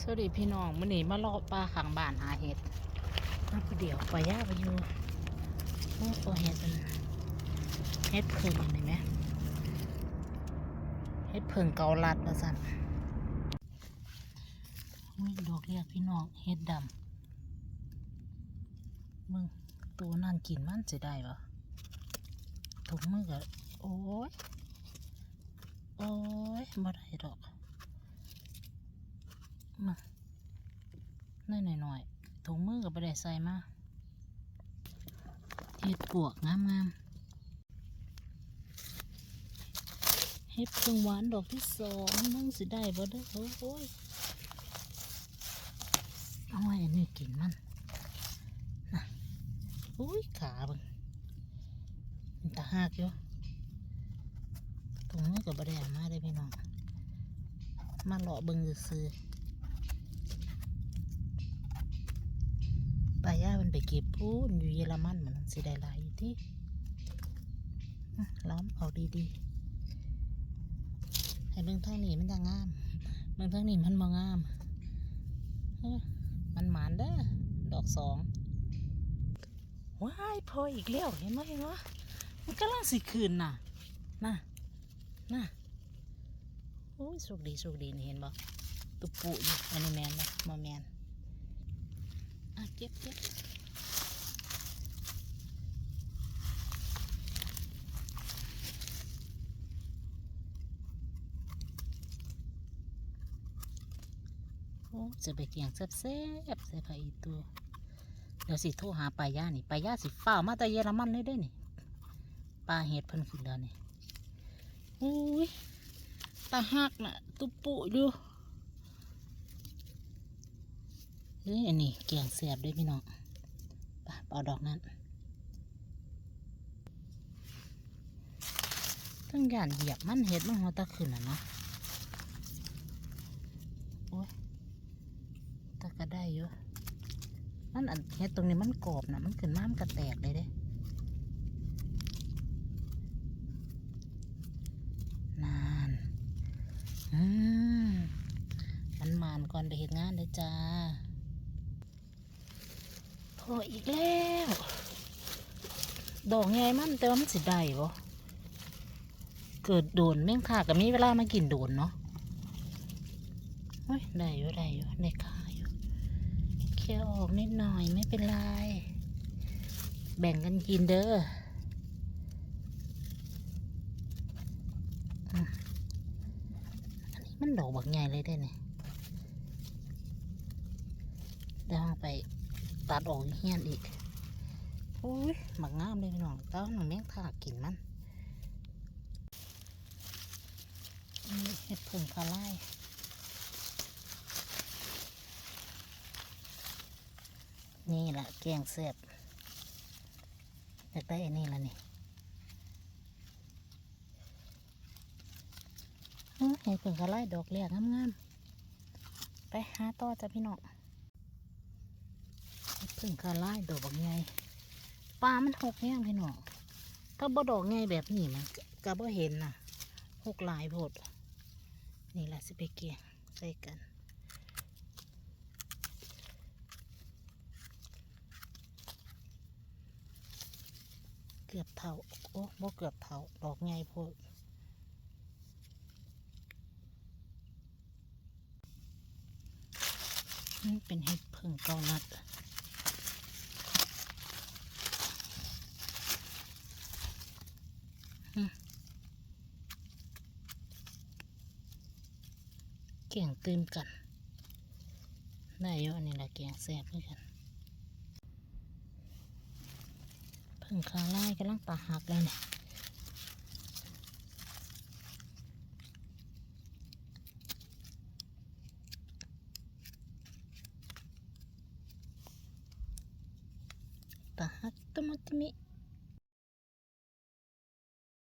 สวัสดีพี่น้องมื่อนี้มาเลาะปลาขังบ้านหาเห็ดมาผู้เดียวปลาย่าไปอยู่โอ้ตัวเห็ดมันเห็ดเพิ่งเห็นไหมเห็ดเพิ่งเกาลัดประสันอุ้ยดอกเรียกพี่น้องเห็ดดำมึงตัวนั่นกินมันจะได้ปะถุงมือก็โอ้ยโอ้ยบ่ได้ดอก มาน้อยหน่อยหน่อยๆถุงมือกับไปได้ใส่มาเห็ดปวกงามงามๆเห็ดเพิ่งหวานดอกที่สองมึงสิได้บ่เด้โอ้ยเอาไว้อันนี้กินมันนะอุ้ยขาบังมันตาหักอยู่ถุงมือกับไปได้มาได้พี่น้องมาเลาะเบิ่งซื้อๆ ปลา ย่ามันไปเก็บพูนอยู่เยอรมันมันสิได้หลายอยู่ที่ล้อมเอาดีๆให้เบิ่งทางนี้มันจะงามเบิ่งทางนี้มันบ่งามมันหมานเด้อดอกสองว้ายพออีกแล้วเห็นไหมเห็นไหมมันกำลังสิคืนน่ะน่ะน่ะโอ้ยโชคดีโชคดีนี่เห็นบ่ตุปุอยู่อันนี้แมนบ่มาแมน อะเก็บเก็บโอ้จะไปเกียงแซ่บๆใส่ผ้าอีตัวเดี๋ยวสิโทรหาปลาย่านี่ปลาย่าสิฝ้ามาแต่เยอรมันเลยเด้อนี่ปลาเห็ดเพิ่นขึ้นแล้วนี่อุ้ยตาหักนะตุปุอยู่ เฮ้ยอันนี้เกียงเสียบด้วยพี่น้องไปเอาดอกนั้นตั้งยานเหยียบมันเห็ดมันหัวตะขึ้นอะเนาะโอ้ยตะก็ได้อยู่มันอันเห็ดตรงนี้มันกรอบนะมันขึ้นน้ำกระแตกเลยเด้นานอืมมันมานก่อนไปเห็ดงานเลยจ้า พออีกแล้ว ดอกใหญ่มันแต่ว่ามันสิได้บ่เกิดโดนแม่งค่ะก็มีเวลามากินโดนเนาะเฮ้ยได้อยู่ได้อยู่ได้ค่าอยู่แค่ออกนิดหน่อยไม่เป็นไร แบ่งกันกินเด้ออันนี้มันดอกบักใหญ่เลยได้เนี่ยเดี๋ยวเอาไป ตัดออกเฮียนอีกโอ้ยหมักงามเลยพี่น้องเต้าหนูแม่งถากกินมันนี่เห็ดผึ่งคาไล่นี่แหละแกงเสียบอยากได้อันนี้ละนี่เห็ดผึ่งคาไล่ดอกเรียกงามๆไปหาต่อจ้ะพี่น้อง พึ่งคาไล่ดอกบางไงปลามันหกแง่งพี่น้องถ้าบ่ดอกไงแบบนี้มันก็บ่เห็นนะหกลายโพดนี่แหละสิไปเกี่ยงใส่กันเกือบเท่า โอ้บ่เกือบเท่า ดอกไงโพดนี่เป็นเห็ดผึ่งเกาลัด เกียงตื่มกันได้เยอะนี่แหละเกียงแซ่บด้วยกันเพิ่งคาไล่กำลังตาหักแล้วเนี่ยตาหักตมตมิ